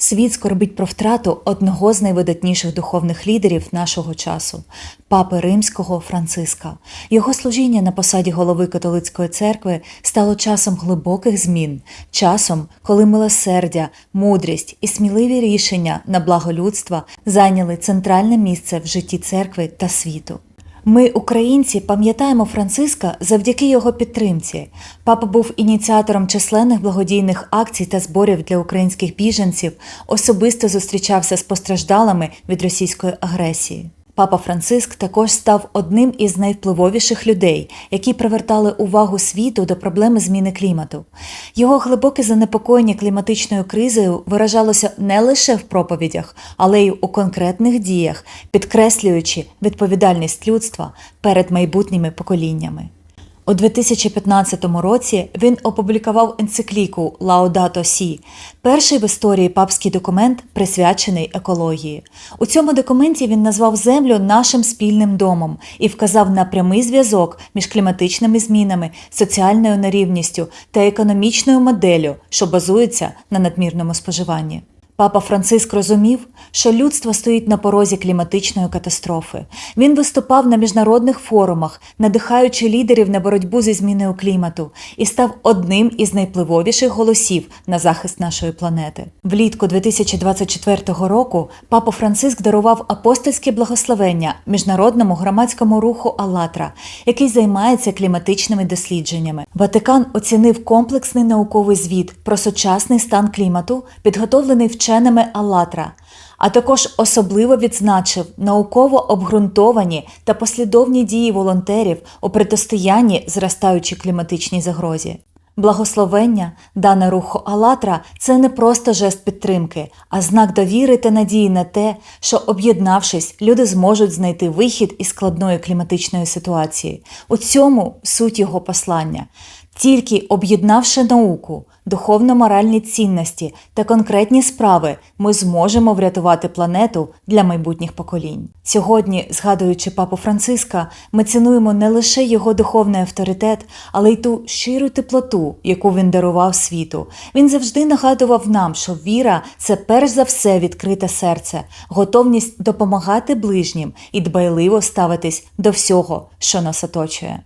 Світ скорбить про втрату одного з найвидатніших духовних лідерів нашого часу папи римського Франциска. Його служіння на посаді голови католицької церкви стало часом глибоких змін, часом, коли милосердя, мудрість і сміливі рішення на благо людства зайняли центральне місце в житті церкви та світу. Ми, українці, пам'ятаємо Франциска завдяки його підтримці. Папа був ініціатором численних благодійних акцій та зборів для українських біженців, особисто зустрічався з постраждалими від російської агресії. Папа Франциск також став одним із найвпливовіших людей, які привертали увагу світу до проблеми зміни клімату. Його глибоке занепокоєння кліматичною кризою виражалося не лише в проповідях, але й у конкретних діях, підкреслюючи відповідальність людства перед майбутніми поколіннями. У 2015 році він опублікував енцикліку Лаудато Сі, перший в історії папський документ, присвячений екології. У цьому документі він назвав Землю нашим спільним домом і вказав на прямий зв'язок між кліматичними змінами, соціальною нерівністю та економічною моделлю, що базується на надмірному споживанні. Папа Франциск розумів, що людство стоїть на порозі кліматичної катастрофи. Він виступав на міжнародних форумах, надихаючи лідерів на боротьбу зі зміною клімату, і став одним із найпливовіших голосів на захист нашої планети. Влітку 2024 року папа Франциск дарував апостольське благословення міжнародному громадському руху «АЛЛАТРА», який займається кліматичними дослідженнями. Ватикан оцінив комплексний науковий звіт про сучасний стан клімату, підготовлений вченими «АЛЛАТРА», а також особливо відзначив науково обґрунтовані та послідовні дії волонтерів у протистоянні зростаючій кліматичній загрозі. Благословення, дане руху Алатра, – це не просто жест підтримки, а знак довіри та надії на те, що, об'єднавшись, люди зможуть знайти вихід із складної кліматичної ситуації. У цьому суть його послання. Тільки об'єднавши науку, духовно-моральні цінності та конкретні справи, ми зможемо врятувати планету для майбутніх поколінь. Сьогодні, згадуючи папу Франциска, ми цінуємо не лише його духовний авторитет, але й ту щиру теплоту, яку він дарував світу. Він завжди нагадував нам, що віра це перш за все відкрите серце, готовність допомагати ближнім і дбайливо ставитись до всього, що нас оточує.